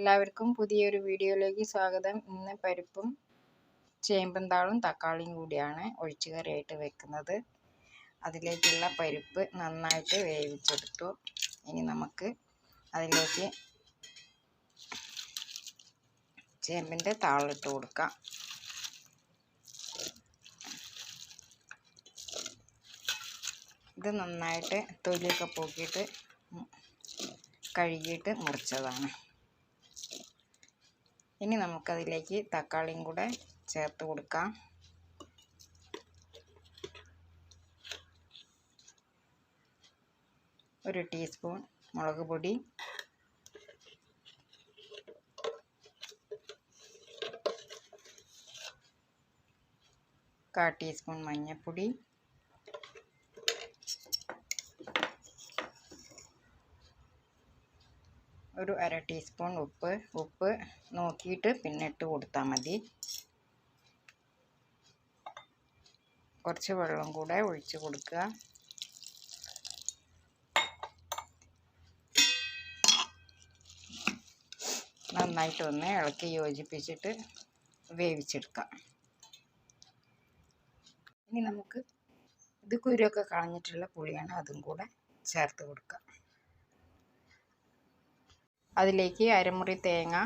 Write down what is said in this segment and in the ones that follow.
എല്ലാവർക്കും പുതിയൊരു വീഡിയോയിലേക്ക് സ്വാഗതം. ഇന്ന് പരിപ്പും ചേമ്പും തക്കാളിയും കൂടിയാണ് ഒഴിച്ചുകറിയായിട്ട് വെക്കുന്നത്. അതിലേക്കുള്ള പരിപ്പ് നന്നായിട്ട് വേവിച്ചെടുത്തു. ഇനി നമുക്ക് അതിലേക്ക് ചേമ്പിന്റെ താളിട്ട് കൊടുക്കാം. ഇത് നന്നായിട്ട് തൊലിയൊക്കെ പോക്കിയിട്ട് കഴുകിയിട്ട് മുറിച്ചതാണ്. ഇനി നമുക്കതിലേക്ക് തക്കാളിയും കൂടെ ചേർത്ത് കൊടുക്കാം. ഒരു ടീസ്പൂൺ മുളക് പൊടി. കാ ടീസ്പൂൺ മഞ്ഞൾപ്പൊടി ഒരു അര ടീസ്പൂൺ ഉപ്പ് ഉപ്പ് നോക്കിയിട്ട് പിന്നെ ഇട്ട് കൊടുത്താൽ മതി. കുറച്ച് വെള്ളം കൂടെ ഒഴിച്ച് കൊടുക്കുക. നന്നായിട്ടൊന്ന് ഇളക്കി യോജിപ്പിച്ചിട്ട് വേവിച്ചെടുക്കാം. ഇനി നമുക്ക് ഇത് കുരുവൊക്കെ കളഞ്ഞിട്ടുള്ള പുളിയാണ് അതും കൂടെ ചേർത്ത് കൊടുക്കാം. അതിലേക്ക് അരമുറി തേങ്ങ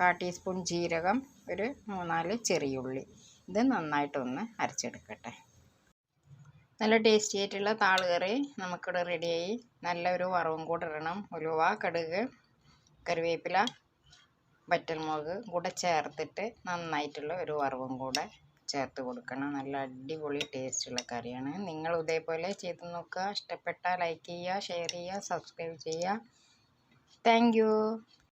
കാ ടീസ്പൂൺ ജീരകം ഒരു മൂന്നാൽ ചെറിയുള്ളി. ഇത് നന്നായിട്ടൊന്ന് അരച്ചെടുക്കട്ടെ. നല്ല ടേസ്റ്റി ആയിട്ടുള്ള താളുകറി നമുക്കിവിടെ റെഡിയായി. നല്ലൊരു വറവും കൂടെ ഇടണം. ഉലുവ കടുക് കറിവേപ്പില വറ്റൽമുളക് കൂടെ ചേർത്തിട്ട് നന്നായിട്ടുള്ള ഒരു വറവും കൂടെ ചേർത്ത് കൊടുക്കണം. നല്ല അടിപൊളി ടേസ്റ്റുള്ള കറിയാണ്. നിങ്ങൾ ഇതേപോലെ ചെയ്ത് നോക്കുക. ഇഷ്ടപ്പെട്ടാൽ ലൈക്ക് ചെയ്യുക ഷെയർ ചെയ്യുക സബ്സ്ക്രൈബ് ചെയ്യുക. Thank you.